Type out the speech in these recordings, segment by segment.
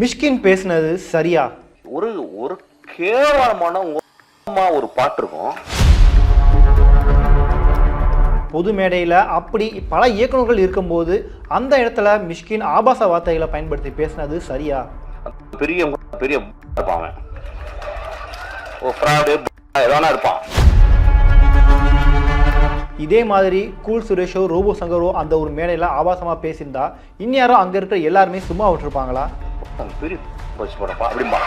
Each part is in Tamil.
மிஷ்கின் பேசுனது சரியா? ஒரு ஒரு கேவலமான ஒரு பாட்டு இருக்கும். பொது மேடையில் அப்படி பல இயக்குநர்கள் இருக்கும்போது அந்த இடத்துல மிஷ்கின் ஆபாச வார்த்தைகளை பயன்படுத்தி பேசுனது சரியா? பெரிய பெரிய இருப்பான் அவன். இருப்பான். இதே மாதிரி கூல் சுரேஷோ ரோபோ சங்கரோ அந்த ஒரு மேடையில் ஆபாசமாக பேசியிருந்தா இந்நேரம் அங்கே இருக்கிற எல்லாருமே சும்மா விட்டுருப்பாங்களா? பெரிய போடப்பா அப்படிம்பா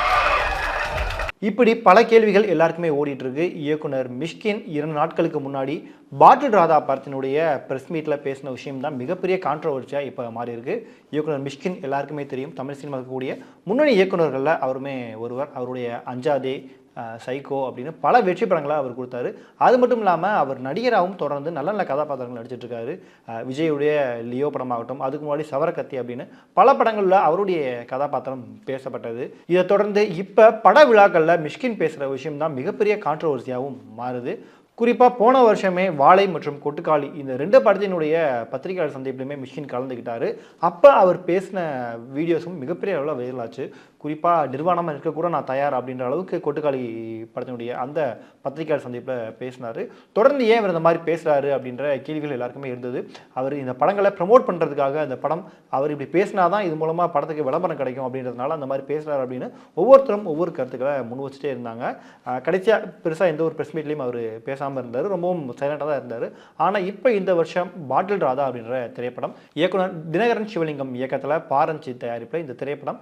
இப்படி பல கேள்விகள் எல்லாருக்குமே ஓடிட்டு இருக்கு இயக்குனர் மிஷ்கின் இரண்டு நாட்களுக்கு முன்னாடி பாட்டில் ராதா படத்தினுடைய ப்ரெஸ் மீட்டில் பேசின விஷயம் தான் மிகப்பெரிய கான்ட்ரவர்சியாக இப்போ மாறி இருக்கு இயக்குனர் மிஷ்கின் எல்லாருக்குமே தெரியும். தமிழ் சினிமாவுக்கு கூடிய முன்னணி இயக்குனர்களில் அவருமே ஒருவர். அவருடைய அஞ்சாதே சைக்கோ அப்படின்னு பல வெற்றி படங்களாக அவர் கொடுத்தாரு. அது மட்டும் இல்லாமல் அவர் நடிகராகவும் தொடர்ந்து நல்ல நல்ல கதாபாத்திரங்கள் நடிச்சிட்ருக்காரு விஜயுடைய லியோ படமாகட்டும் அதுக்கு முன்னாடி சவரக்கத்தி அப்படின்னு பல படங்களில் அவருடைய கதாபாத்திரம் பேசப்பட்டது. இதை தொடர்ந்து இப்போ பட விழாக்களில் மிஷ்கின் பேசுகிற விஷயம் தான் மிகப்பெரிய கான்ட்ரவர்சியாகவும் மாறுது. குறிப்பாக போன வருஷமே வாழை மற்றும் கொட்டுக்காளி இந்த ரெண்டு படத்தினுடைய பத்திரிகையாளர் சந்திப்பிலுமே மிஷின் கலந்துக்கிட்டாரு அப்போ அவர் பேசின வீடியோஸும் மிகப்பெரிய அளவில் வைரலாச்சு குறிப்பாக நிர்வாணமாக இருக்க கூட நான் தயார் அப்படின்ற அளவுக்கு கொட்டுக்காளி படத்தினுடைய அந்த பத்திரிகையாளர் சந்திப்பில் பேசினார். தொடர்ந்து ஏன் இவர் இந்த மாதிரி பேசுகிறாரு அப்படின்ற கேள்விகள் எல்லாருக்குமே இருந்தது. அவர் இந்த படங்களை ப்ரமோட் பண்ணுறதுக்காக அந்த படம் அவர் இப்படி பேசினா தான் இது மூலமாக படத்துக்கு விளம்பரம் கிடைக்கும் அப்படின்றதுனால அந்த மாதிரி பேசுகிறாரு அப்படின்னு ஒவ்வொருத்தரும் ஒவ்வொரு கருத்துக்களை முன் வச்சுட்டே இருந்தாங்க. கடைசியாக பெருசாக எந்த ஒரு ப்ரெஸ் மீட்லேயும் அவர் பேசாமல் இருந்தார். ரொம்பவும் சைலண்டாக தான் இருந்தார். ஆனால் இப்போ இந்த வருஷம் பாட்டில் ராதா அப்படின்ற திரைப்படம் இயக்குனர் தினகரன் சிவலிங்கம் இயக்கத்தில் பாரஞ்சி தயாரிப்பில் இந்த திரைப்படம்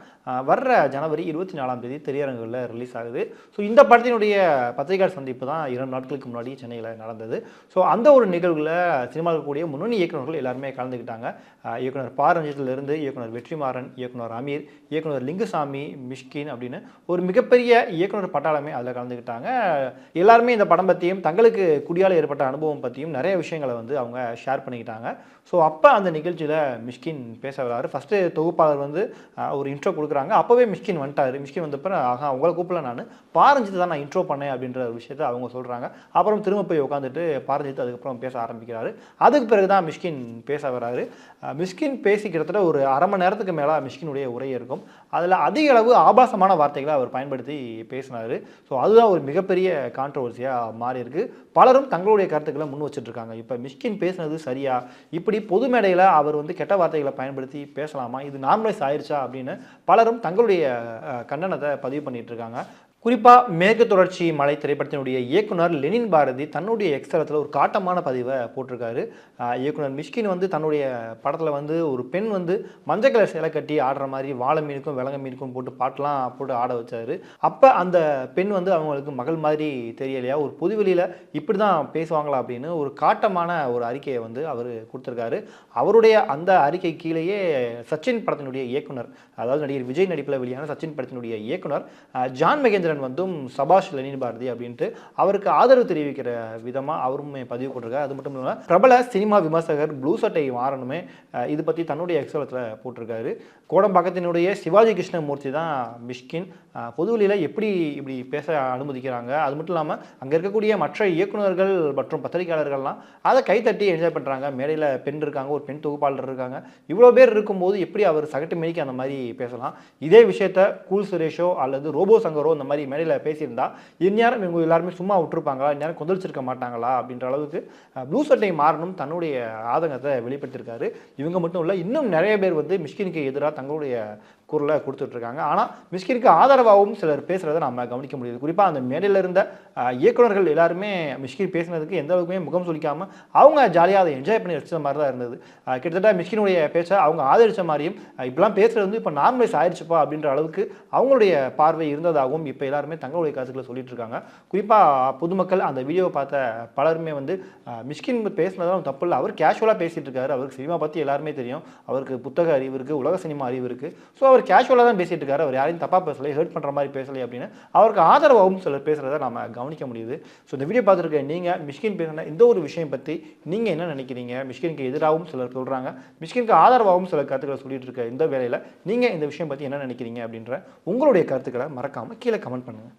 வர்ற ஜனவரி இருபத்தி நாலாம் தேதி திரையரங்குகளில் ரிலீஸ் ஆகுது. ஸோ இந்த படத்தினுடைய பத்திரிகையாளர் சந்திப்பு தான் இரண்டு நாட்களுக்கு முன்னாடி சென்னையில் நடந்தது. ஸோ அந்த ஒரு நிகழ்வில் சினிமாவில் கூடிய முன்னணி இயக்குநர்கள் எல்லாருமே கலந்துக்கிட்டாங்க இயக்குனர் பா. ரஞ்சித்திலிருந்து இயக்குனர் வெற்றிமாறன் இயக்குனர் அமீர் இயக்குனர் லிங்குசாமி மிஷ்கின் அப்படின்னு ஒரு மிகப்பெரிய இயக்குனர் பட்டாளமே அதில் கலந்துக்கிட்டாங்க எல்லாருமே இந்த படம் பற்றியும் தங்களுக்கு குடியால் ஏற்பட்ட அனுபவம் பற்றியும் நிறைய விஷயங்களை வந்து அவங்க ஷேர் பண்ணிக்கிட்டாங்க. ஸோ அப்போ அந்த நிகழ்ச்சியில் மிஷ்கின் பேச வர்றாரு ஃபஸ்ட்டு தொகுப்பாளர் வந்து ஒரு இன்ட்ரோ கொடுக்குறாங்க. அப்போவே மிஷ்கின் வந்துட்டாரு. மிஷ்கின் வந்தப்போ ஆஹா உங்களை கூப்பிடல நான். பாரஞ்சித்து தான் நான் இன்ட்ரோ பண்ணேன் அப்படின்ற ஒரு விஷயத்த அவங்க சொல்கிறாங்க அப்புறம் திரும்ப போய் உட்காந்துட்டு பாரஞ்சித்து அதுக்கப்புறம் பேச ஆரம்பிக்கிறாரு. அதுக்கு பிறகு தான் மிஷ்கின் பேச வராரு. மிஷ்கின் பேசி கிட்டத்தட்ட ஒரு அரை மணி நேரத்துக்கு மேலே மிஷ்கினுடைய உரை இருக்கும். அதில் அதிக அளவு ஆபாசமான வார்த்தைகளை அவர் பயன்படுத்தி பேசினார். ஸோ அதுதான் ஒரு மிகப்பெரிய கான்ட்ரவர்சியாக மாறி இருக்கு. பலரும் தங்களுடைய கருத்துக்களை முன் வச்சுட்ருக்காங்க இப்போ மிஷ்கின் பேசுனது சரியா? இப்படி பொது மேடையில் அவர் வந்து கெட்ட வார்த்தைகளை பயன்படுத்தி பேசலாமா? இது நார்மலைஸ் ஆயிடுச்சா அப்படின்னு பலரும் தங்களுடைய கண்டனத்தை பதிவு பண்ணிட்டு இருக்காங்க. குறிப்பாக மேற்கு தொடர்ச்சி மலை திரைப்படத்தினுடைய இயக்குனர் லெனின் பாரதி தன்னுடைய எக்ஸ்தலத்தில் ஒரு காட்டமான பதிவை போட்டிருக்காரு. இயக்குனர் மிஷ்கின் வந்து தன்னுடைய படத்தில் வந்து ஒரு பெண் வந்து மஞ்சள் கலர் சேலை கட்டி ஆடுற மாதிரி வாழை மீனுக்கும் விலங்க மீனுக்கும் போட்டு பாட்டெலாம் போட்டு ஆட வச்சாரு. அப்போ அந்த பெண் வந்து அவங்களுக்கு மகள் மாதிரி தெரியலையா? ஒரு பொதுவெளியில் இப்படி தான் பேசுவாங்களா அப்படின்னு ஒரு காட்டமான ஒரு அறிக்கையை வந்து அவர் கொடுத்துருக்காரு. அவருடைய அந்த அறிக்கை கீழேயே சச்சின் படத்தினுடைய இயக்குனர் அதாவது நடிகர் விஜய் நடிப்பில் வெளியான சச்சின் படத்தினுடைய இயக்குனர் ஜான் மகேந்திரன் வந்தும் சபாஷ் லெனின் பாரதி அப்படின்ட்டு அவருக்கு ஆதரவு தெரிவிக்கிற விதமாக அவருமே பதிவு போட்டிருக்காரு. அது மட்டும் இல்லாமல் பிரபல சினிமா விமர்சகர் ப்ளூ சட்டை மாறணுமே இது பற்றி தன்னுடைய எக்ஸலத்தில் போட்டிருக்காரு. கோடம்பாக்கத்தினுடைய சிவாஜி கிருஷ்ணமூர்த்தி தான் மிஷ்கின். பொதுவெளியில் எப்படி இப்படி பேச அனுமதிக்கிறாங்க? அது மட்டும் இல்லாமல் அங்கே இருக்கக்கூடிய மற்ற இயக்குநர்கள் மற்றும் பத்திரிகையாளர்கள்லாம் அதை கைத்தட்டி என்ஜாய் பண்ணுறாங்க மேடையில் பெண் இருக்காங்க ஒரு பெண் தொகுப்பாளர் இருக்காங்க. இவ்வளோ பேர் இருக்கும்போது எப்படி அவர் சகட்டு மேய்க்கு அந்த மாதிரி பேசலாம்? இதே விஷயத்த கூல் சுரேஷோ அல்லது ரோபோ சங்கரோ இந்த மாதிரி மேடையில் பேசியிருந்தா இந்நேரம் இவங்க எல்லாருமே சும்மா விட்டுருப்பாங்களா? இந்நேரம் கொந்தளிச்சிருக்க மாட்டாங்களா? அப்படின்ற அளவுக்கு ப்ளூ சட்டை மாறணும் தன்னுடைய ஆதங்கத்தை வெளிப்படுத்தியிருக்காரு. இவங்க மட்டும் இல்லை இன்னும் நிறைய பேர் வந்து மிஷ்கினுக்கு எதிராக தங்களுடைய குரலை கொடுத்துட்ருக்காங்க. ஆனால் மிஷ்கினுக்கு ஆதரவாகவும் சிலர் பேசுகிறத நம்ம கவனிக்க முடியுது. குறிப்பாக அந்த மேடையில் இருந்த இயக்குநர்கள் எல்லாருமே மிஷ்கின் பேசுனதுக்கு எந்த அளவுக்குமே முகம் சுளிக்காமல் அவங்க ஜாலியாக அதை என்ஜாய் பண்ணி வச்ச மாதிரி தான் இருந்தது. கிட்டத்தட்ட மிஷ்கினுடைய பேச்சை அவங்க ஆதரித்த மாதிரியும் இப்பெல்லாம் பேசுகிறது வந்து இப்போ நார்மலைஸ் ஆயிடுச்சுப்பா அப்படின்ற அளவுக்கு அவங்களுடைய பார்வை இருந்ததாகவும் இப்போ எல்லாருமே தங்களுடைய கருத்துக்களை சொல்லிட்டு இருக்காங்க குறிப்பாக பொதுமக்கள் அந்த வீடியோவை பார்த்த பலருமே வந்து மிஷ்கின் பேசினதெல்லாம் தப்பு இல்லை. அவர் கேஷுவலாக பேசிகிட்டு இருக்காரு அவருக்கு சினிமா பற்றி எல்லாருமே தெரியும். அவருக்கு புத்தக அறிவு இருக்குது உலக சினிமா அறிவு இருக்குது ஸோ அவர் கேஷுவலாக தான் பேசிட்டு இருக்காரு. அவர் யாரையும் தப்பாக பேசலை ஹர்ட் பண்ணுற மாதிரி பேசலை அப்படின்னு அவருக்கு ஆதரவாகவும் சிலர் பேசுகிறத நம்ம கவனிக்க முடியுது. ஸோ இந்த வீடியோ பார்த்துருக்க நீங்கள் மிஷ்கின் பேசின இந்த ஒரு விஷயம் பற்றி நீங்கள் என்ன நினைக்கிறீங்க? மிஷ்கினுக்கு எதிராகவும் சிலர் சொல்கிறாங்க மிஷ்கினுக்கு ஆதரவாகவும் சில கருத்துக்களை சொல்லிட்டு இருக்க இந்த வேலையில் நீங்கள் இந்த விஷயம் பற்றி என்ன நினைக்கிறீங்க அப்படின்ற உங்களுடைய கருத்துக்களை மறக்காமல் கீழே கமெண்ட் பண்ணுங்கள்